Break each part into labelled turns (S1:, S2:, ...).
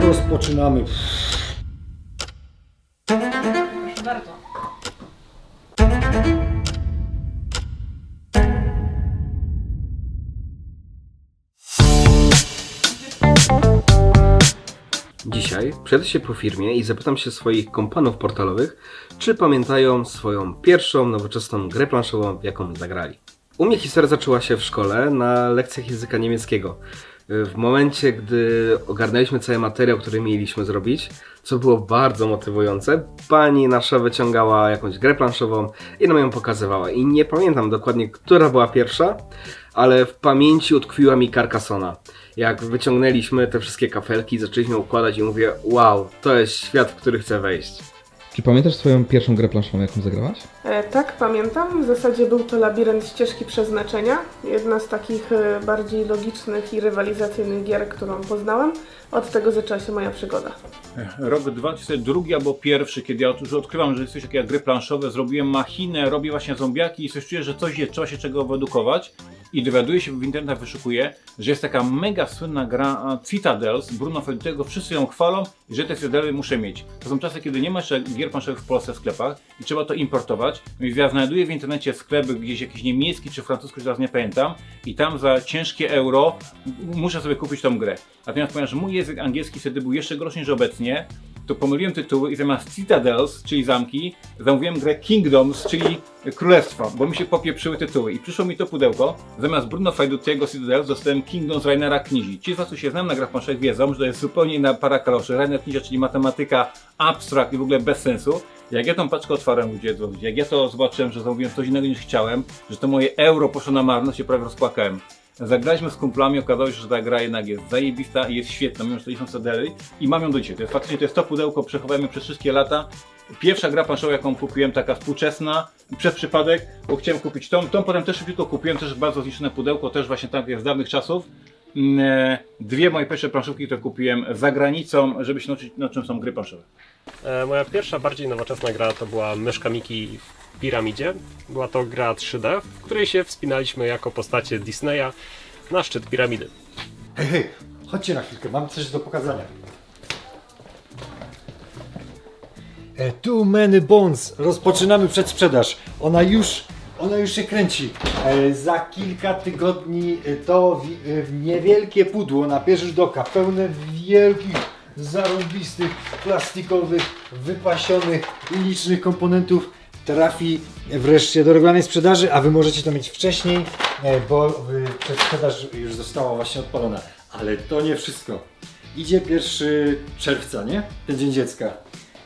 S1: rozpoczynamy.
S2: Dzisiaj przejdę się po firmie i zapytam się swoich kompanów portalowych, czy pamiętają swoją pierwszą nowoczesną grę planszową, jaką zagrali. U mnie historia zaczęła się w szkole na lekcjach języka niemieckiego. W momencie, gdy ogarnęliśmy cały materiał, który mieliśmy zrobić, co było bardzo motywujące, pani nasza wyciągała jakąś grę planszową i nam ją pokazywała. I nie pamiętam dokładnie, która była pierwsza, ale w pamięci utkwiła mi Carcassona. Jak wyciągnęliśmy te wszystkie kafelki, zaczęliśmy układać i mówię, wow, to jest świat, w który chcę wejść.
S3: Czy pamiętasz swoją pierwszą grę planszową, jaką zagrałaś?
S4: E, tak, pamiętam. W zasadzie był to labirynt ścieżki przeznaczenia. Jedna z takich e, bardziej logicznych i rywalizacyjnych gier, którą poznałem. Od tego zaczęła się moja przygoda.
S5: Rok 2002 albo pierwszy, kiedy ja już odkrywam, że jest coś takiego jak gry planszowe, zrobiłem machinę, robię właśnie zombiaki i coś czuję, że coś jest, trzeba się czego wyedukować. I dowiaduję się w internetach, wyszukuję, że jest taka mega słynna gra Citadels, Bruno Feldego, wszyscy ją chwalą i że te Citadely muszę mieć. To są czasy, kiedy nie ma jeszcze gier planszowych w Polsce w sklepach i trzeba to importować. Więc ja znajduję w internecie sklepy gdzieś jakiś niemiecki czy francuski, teraz nie pamiętam i tam za ciężkie euro muszę sobie kupić tą grę. Natomiast ponieważ mój język angielski wtedy był jeszcze gorszy niż obecnie, to pomyliłem tytuły i zamiast Citadels, czyli zamki, zamówiłem grę Kingdoms, czyli Królestwa, bo mi się popieprzyły tytuły. I przyszło mi to pudełko, zamiast Bruno Fajdutiego Citadels dostałem Kingdoms Rainera Knizi. Ci z was, co się znam na grach planszowych wiedzą, że to jest zupełnie inna para kaloszy. Rainer Knizia, czyli matematyka, abstrakt i w ogóle bez sensu. Jak ja tą paczkę otwarłem, ludzie, jak ja to zobaczyłem, że zamówiłem coś innego niż chciałem, że to moje euro poszło na marność, się prawie rozpłakałem. Zagraliśmy z kumplami, okazało się, że ta gra jednak jest zajebista i jest świetna, mimo że to nie są cedely i mam ją do dzisiaj. To jest faktycznie to jest to pudełko, przechowałem przez wszystkie lata. Pierwsza gra planszowa, jaką kupiłem, taka współczesna, przez przypadek, bo chciałem kupić tą, tą potem też szybciutko kupiłem, też bardzo zniszczone pudełko, też właśnie tak jest z dawnych czasów. Mm, e, Dwie moje pierwsze planszówki, które kupiłem za granicą, żeby się nauczyć, na czym są gry planszowe.
S6: E, Moja pierwsza, bardziej nowoczesna gra to była Myszka Miki w Piramidzie. Była to gra 3D, w której się wspinaliśmy jako postacie Disneya na szczyt piramidy.
S1: Hej, hej, chodźcie na chwilkę, mam coś do pokazania. E, tu Many Bones, rozpoczynamy przedsprzedaż. Ona już, ona już się kręci. E, za kilka tygodni e, to e, niewielkie pudło na pierwszy rzut oka, pełne wielkich, zarąbistych, plastikowych, wypasionych i licznych komponentów trafi wreszcie do regularnej sprzedaży, a wy możecie to mieć wcześniej, bo przedsprzedaż już została właśnie odpalona. Ale to nie wszystko. Idzie 1 czerwca, nie? Ten Dzień Dziecka.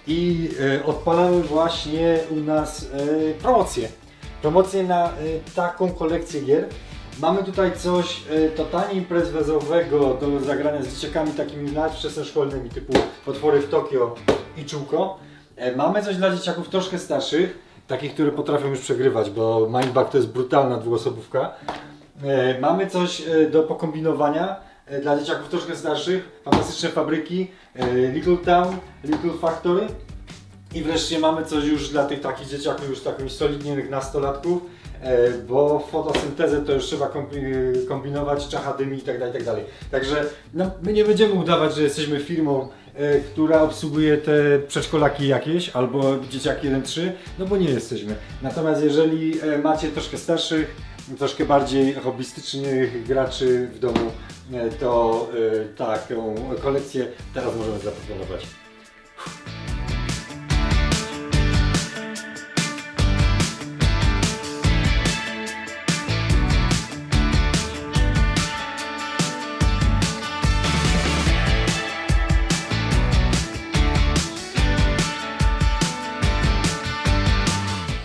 S1: I odpalamy właśnie u nas promocję. Promocję na e, taką kolekcję gier. Mamy tutaj coś e, totalnie imprezowego do zagrania z dzieciakami takimi nawet wczesnoszkolnymi typu Potwory w Tokio i Czółko. E, mamy coś dla dzieciaków troszkę starszych, takich, które potrafią już przegrywać, bo Mindbug to jest brutalna dwuosobówka. E, mamy coś e, do pokombinowania e, dla dzieciaków troszkę starszych, fantastyczne fabryki, Little Town, Little Factory. I wreszcie mamy coś już dla tych takich dzieciaków, już takich solidnych nastolatków, e, bo fotosyntezę to już trzeba kombi- kombinować, czachadymi itd. itd. Także no, my nie będziemy udawać, że jesteśmy firmą, e, która obsługuje te przedszkolaki jakieś albo dzieciaki 1-3, no bo nie jesteśmy. Natomiast jeżeli e, macie troszkę starszych, troszkę bardziej hobbystycznych graczy w domu, to taką kolekcję teraz możemy zaproponować.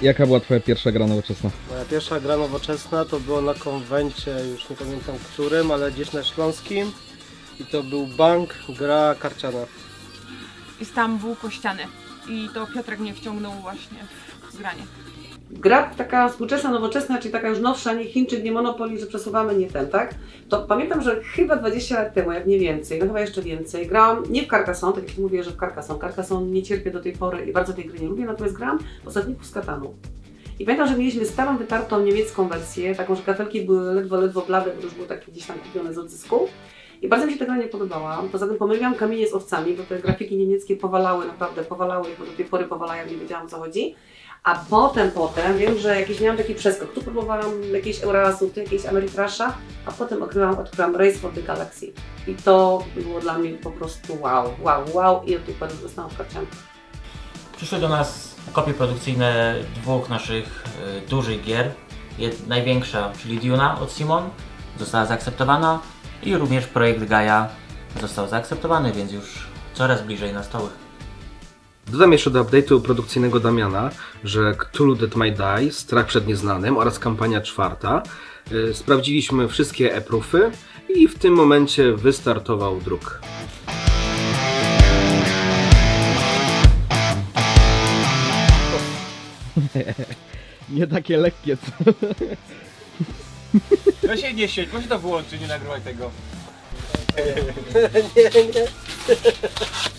S3: Jaka była twoja pierwsza gra nowoczesna?
S7: Moja pierwsza gra nowoczesna to było na konwencie, już nie pamiętam którym, ale gdzieś na Śląskim. I to był bank, gra karciana.
S8: Istanbul, Kościany. I to Piotrek mnie wciągnął właśnie w granie.
S9: Gra taka współczesna, nowoczesna, czyli taka już nowsza, nie Chińczyk, nie Monopoly, że przesuwamy, nie ten, tak? To pamiętam, że chyba 20 lat temu, jak nie więcej, no chyba jeszcze więcej, grałam nie w Carcassonne, tak jak mówię, że w Carcassonne. Carcassonne nie cierpię do tej pory i bardzo tej gry nie lubię, natomiast grałam w Osadniku z Katanu. I pamiętam, że mieliśmy starą, wytartą niemiecką wersję, taką, że kafelki były ledwo, ledwo blade, bo już było takie gdzieś tam kupione z odzysku. I bardzo mi się ta gra nie podobała. Poza tym pomyliłam kamienie z owcami, bo te grafiki niemieckie powalały, naprawdę powalały, bo do tej pory powalają, nie wiedziałam o co chodzi. A potem, potem wiem, że jakiś miałam taki przeskok. Tu próbowałam jakieś Eurasów, tu Ameritrasza, a potem odkryłam, odkryłam Race for the Galaxy. I to było dla mnie po prostu wow, wow, wow. I od tej pory zostałam w karcianku.
S10: Przyszły do nas kopie produkcyjne dwóch naszych y, dużych gier. Jed, największa, czyli Duna od Simon, została zaakceptowana i również projekt Gaia został zaakceptowany, więc już coraz bliżej na stoły.
S2: Dodam jeszcze do update'u produkcyjnego Damiana, że Cthulhu That Might Die, Strach przed Nieznanym oraz kampania czwarta. y, Sprawdziliśmy wszystkie e-proofy i w tym momencie wystartował druk.
S3: Nie takie lekkie. co?
S5: To się nie siedź, proszę to wyłączyć, nie nagrywaj tego.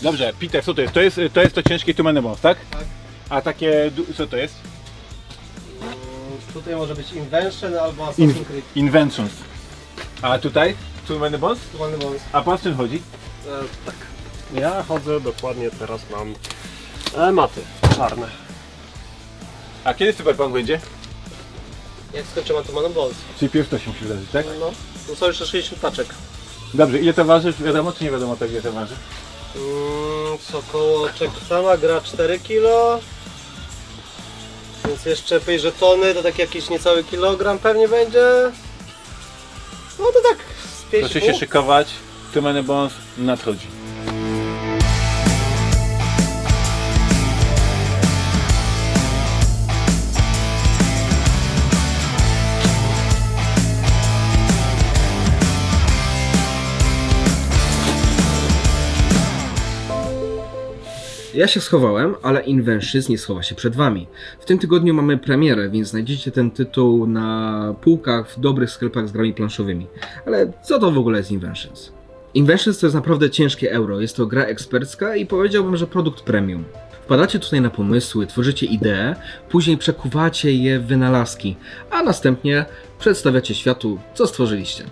S5: Dobrze, Peter, co to jest? To jest to, jest to ciężkie Man Bones, tak? Tak. A takie, du- co to jest?
S7: Mm, Tutaj może być Invention albo Assassin's
S5: In-
S7: Creed.
S5: Inventions. A tutaj? Man Bones?
S7: Wolny Bones.
S5: A pan z czym chodzi?
S6: E, tak. Ja chodzę dokładnie teraz mam e, maty czarne.
S5: A kiedy Cyberpunk będzie?
S7: Jak skończymy to Bones?
S5: Czyli pierwszy to się musi wydarzyć, tak?
S7: No, tu są jeszcze 60 paczek.
S5: Dobrze, ile to waży? Wiadomo czy nie wiadomo tak ile to waży?
S7: Mm, co około czego sama gra 4 kg. Więc jeszcze pej żetony to tak jakiś niecały kilogram pewnie będzie. No to tak z 5
S5: Proszę się szykować, Two Man Bones nadchodzi.
S2: Ja się schowałem, ale Inventions nie schowa się przed wami. W tym tygodniu mamy premierę, więc znajdziecie ten tytuł na półkach w dobrych sklepach z grami planszowymi. Ale co to w ogóle jest Inventions? Inventions to jest naprawdę ciężkie euro, jest to gra ekspercka i powiedziałbym, że produkt premium. Wpadacie tutaj na pomysły, tworzycie idee, później przekuwacie je w wynalazki, a następnie przedstawiacie światu, co stworzyliście.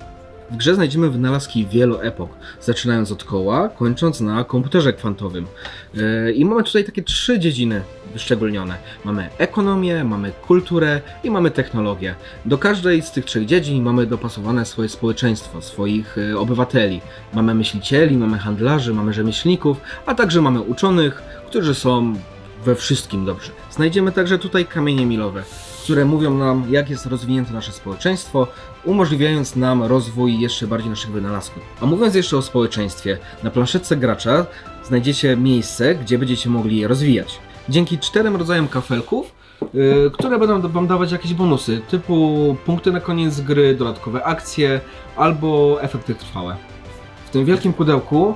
S2: W grze znajdziemy wynalazki wielu epok, zaczynając od koła, kończąc na komputerze kwantowym. Yy, I mamy tutaj takie trzy dziedziny wyszczególnione. Mamy ekonomię, mamy kulturę i mamy technologię. Do każdej z tych trzech dziedzin mamy dopasowane swoje społeczeństwo, swoich yy, obywateli. Mamy myślicieli, mamy handlarzy, mamy rzemieślników, a także mamy uczonych, którzy są we wszystkim dobrzy. Znajdziemy także tutaj kamienie milowe, które mówią nam, jak jest rozwinięte nasze społeczeństwo, umożliwiając nam rozwój jeszcze bardziej naszych wynalazków. A mówiąc jeszcze o społeczeństwie, na planszetce gracza znajdziecie miejsce, gdzie będziecie mogli je rozwijać. Dzięki czterem rodzajom kafelków, yy, które będą Wam dawać jakieś bonusy, typu punkty na koniec gry, dodatkowe akcje albo efekty trwałe. W tym wielkim pudełku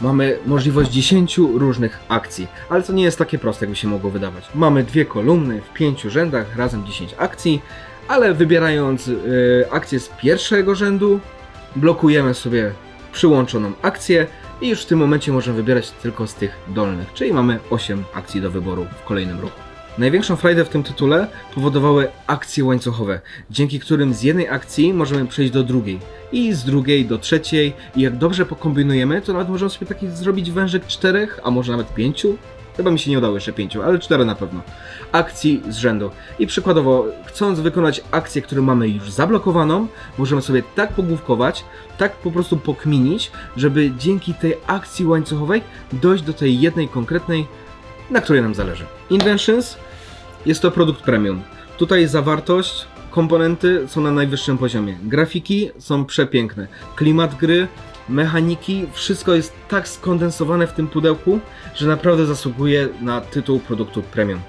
S2: mamy możliwość 10 różnych akcji, ale to nie jest takie proste, jakby się mogło wydawać. Mamy dwie kolumny w pięciu rzędach, razem 10 akcji, ale wybierając y, akcję z pierwszego rzędu, blokujemy sobie przyłączoną akcję i już w tym momencie możemy wybierać tylko z tych dolnych, czyli mamy 8 akcji do wyboru w kolejnym ruchu. Największą frajdę w tym tytule powodowały akcje łańcuchowe, dzięki którym z jednej akcji możemy przejść do drugiej i z drugiej do trzeciej i jak dobrze pokombinujemy, to nawet możemy sobie taki zrobić wężyk czterech, a może nawet pięciu. Chyba mi się nie udało jeszcze pięciu, ale cztery na pewno. Akcji z rzędu. I przykładowo, chcąc wykonać akcję, którą mamy już zablokowaną, możemy sobie tak pogłówkować, tak po prostu pokminić, żeby dzięki tej akcji łańcuchowej dojść do tej jednej konkretnej, na której nam zależy. Inventions jest to produkt premium. Tutaj zawartość, komponenty są na najwyższym poziomie. Grafiki są przepiękne. Klimat gry, mechaniki, wszystko jest tak skondensowane w tym pudełku, że naprawdę zasługuje na tytuł produktu premium.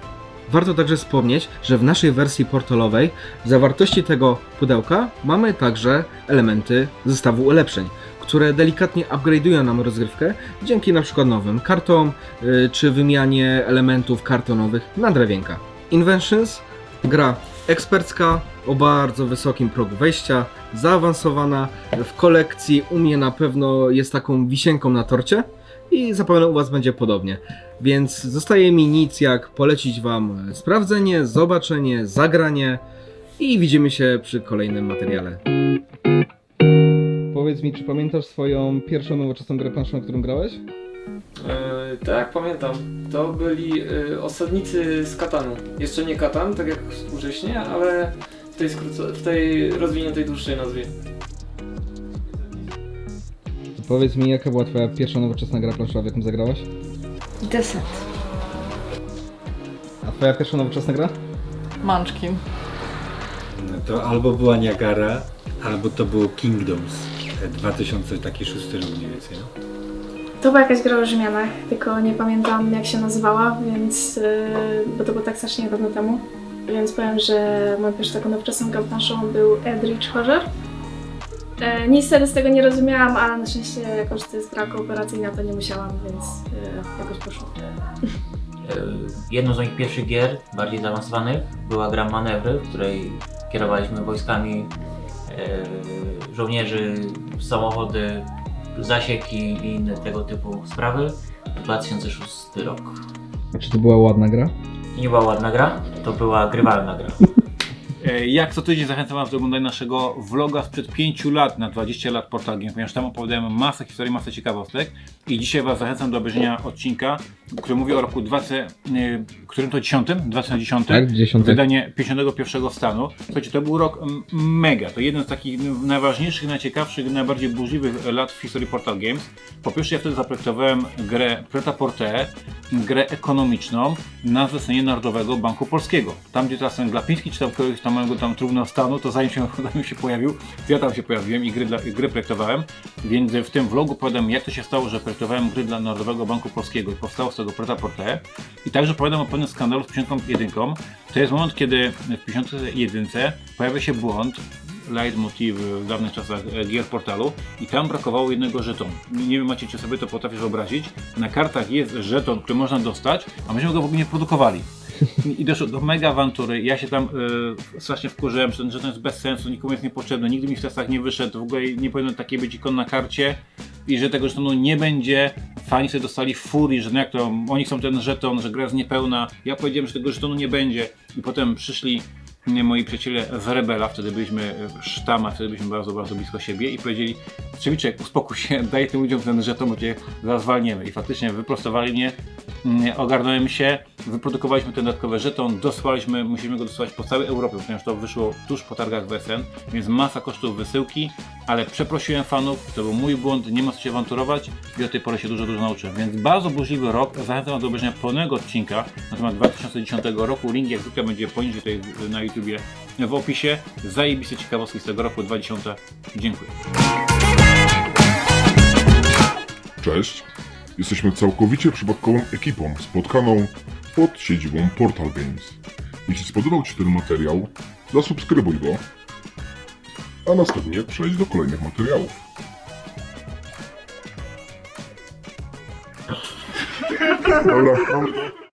S2: Warto także wspomnieć, że w naszej wersji portalowej w zawartości tego pudełka mamy także elementy zestawu ulepszeń, które delikatnie upgrade'ują nam rozgrywkę dzięki przykład nowym kartom yy, czy wymianie elementów kartonowych na drewienka. Inventions gra ekspercka o bardzo wysokim progu wejścia, zaawansowana, w kolekcji u mnie na pewno jest taką wisienką na torcie i zapewne u Was będzie podobnie. Więc zostaje mi nic jak polecić Wam sprawdzenie, zobaczenie, zagranie i widzimy się przy kolejnym materiale.
S3: Powiedz mi, czy pamiętasz swoją pierwszą nowoczesną grę planszową, którą grałeś?
S11: E, tak, pamiętam. To byli e, osadnicy z Katanu. Jeszcze nie Katan, tak jak współcześnie, ale w tej, skróco- w tej rozwiniętej dłuższej nazwie.
S3: To powiedz mi, jaka była twoja pierwsza nowoczesna gra planszowa, w jaką zagrałaś?
S12: Descent.
S3: A twoja pierwsza nowoczesna gra?
S12: Munchkin.
S1: No to albo była Niagara, albo to było Kingdoms. E, 2006 rok mniej więcej. No.
S12: To była jakaś gra o Rzymianach, tylko nie pamiętam jak się nazywała, więc. Yy, bo to było tak strasznie dawno temu. Więc powiem, że moją pierwszą taką nowoczesną planszową był Eldritch Horror. E, niestety z tego nie rozumiałam, ale na szczęście, jako że to jest gra kooperacyjna, to nie musiałam, więc yy, jakoś poszło.
S10: E, Jedną z moich pierwszych gier, bardziej zaawansowanych, była gra Manewry, w której kierowaliśmy wojskami e, żołnierzy, samochody, zasieki i inne tego typu sprawy. 2006 rok.
S3: A czy to była ładna gra?
S10: To nie była ładna gra, to była grywalna gra.
S5: E, Jak co tydzień zachęcam Was do oglądania naszego vloga sprzed 5 lat na 20 lat Portal Game, ponieważ tam opowiadałem masę historii, masę ciekawostek i dzisiaj Was zachęcam do obejrzenia odcinka, który mówi o roku 20, e, którym to 10? 2010?
S3: Tak, 10.
S5: Wydanie 51 stanu. Słuchajcie, to był rok mega. To jeden z takich najważniejszych, najciekawszych, najbardziej burzliwych lat w historii Portal Games. Po pierwsze, ja wtedy zaprojektowałem grę Preta Porte, grę ekonomiczną na zlecenie Narodowego Banku Polskiego. Tam, gdzie teraz ten Glapiński czytał któregoś tam mojego tam trudnego stanu, to zanim się, zanim się pojawił, ja tam się pojawiłem i gry, dla, gry projektowałem. Więc w tym vlogu opowiadam, jak to się stało, że projektowałem gry dla Narodowego Banku Polskiego i powstało z tego Preta Porte. I także opowiadam o pewnym skandalu z 51. To jest moment, kiedy w 51 pojawia się błąd, leitmotiv w dawnych czasach e, gier portalu i tam brakowało jednego żetonu. Nie wiem, macie czy sobie to potrafisz wyobrazić. Na kartach jest żeton, który można dostać, a myśmy go w ogóle nie produkowali. I doszło do mega awantury. Ja się tam e, strasznie wkurzyłem, że żeton jest bez sensu, nikomu jest niepotrzebny, nigdy mi w testach nie wyszedł, w ogóle nie powinien takiej być ikon na karcie i że tego żetonu nie będzie. Fani sobie dostali furii, że no jak to, oni chcą ten żeton, że gra jest niepełna. Ja powiedziałem, że tego żetonu nie będzie i potem przyszli nie, moi przyjaciele z Rebela, wtedy byliśmy w sztamach, wtedy byliśmy bardzo, bardzo blisko siebie i powiedzieli Trzewiczek, uspokój się, daj tym ludziom ten żeton, bo cię zwalniemy. I faktycznie wyprostowali mnie, mm, ogarnąłem się, wyprodukowaliśmy ten dodatkowy żeton, dosłaliśmy, musimy go dosłać po całej Europie, ponieważ to wyszło tuż po targach WSN, więc masa kosztów wysyłki, ale przeprosiłem fanów, to był mój błąd, nie ma co się awanturować i od tej pory się dużo, dużo nauczyłem. Więc bardzo burzliwy rok, zachęcam do obejrzenia pełnego odcinka na temat 2010 roku, link jak zwykle będzie poniżej tutaj na YouTubie w opisie. Zajebiste ciekawostki z tego roku 2000. Dziękuję.
S13: Cześć. Jesteśmy całkowicie przypadkową ekipą spotkaną pod siedzibą Portal Games. Jeśli spodobał Ci ten materiał, zasubskrybuj go, a następnie przejdź do kolejnych materiałów. Dobra, mam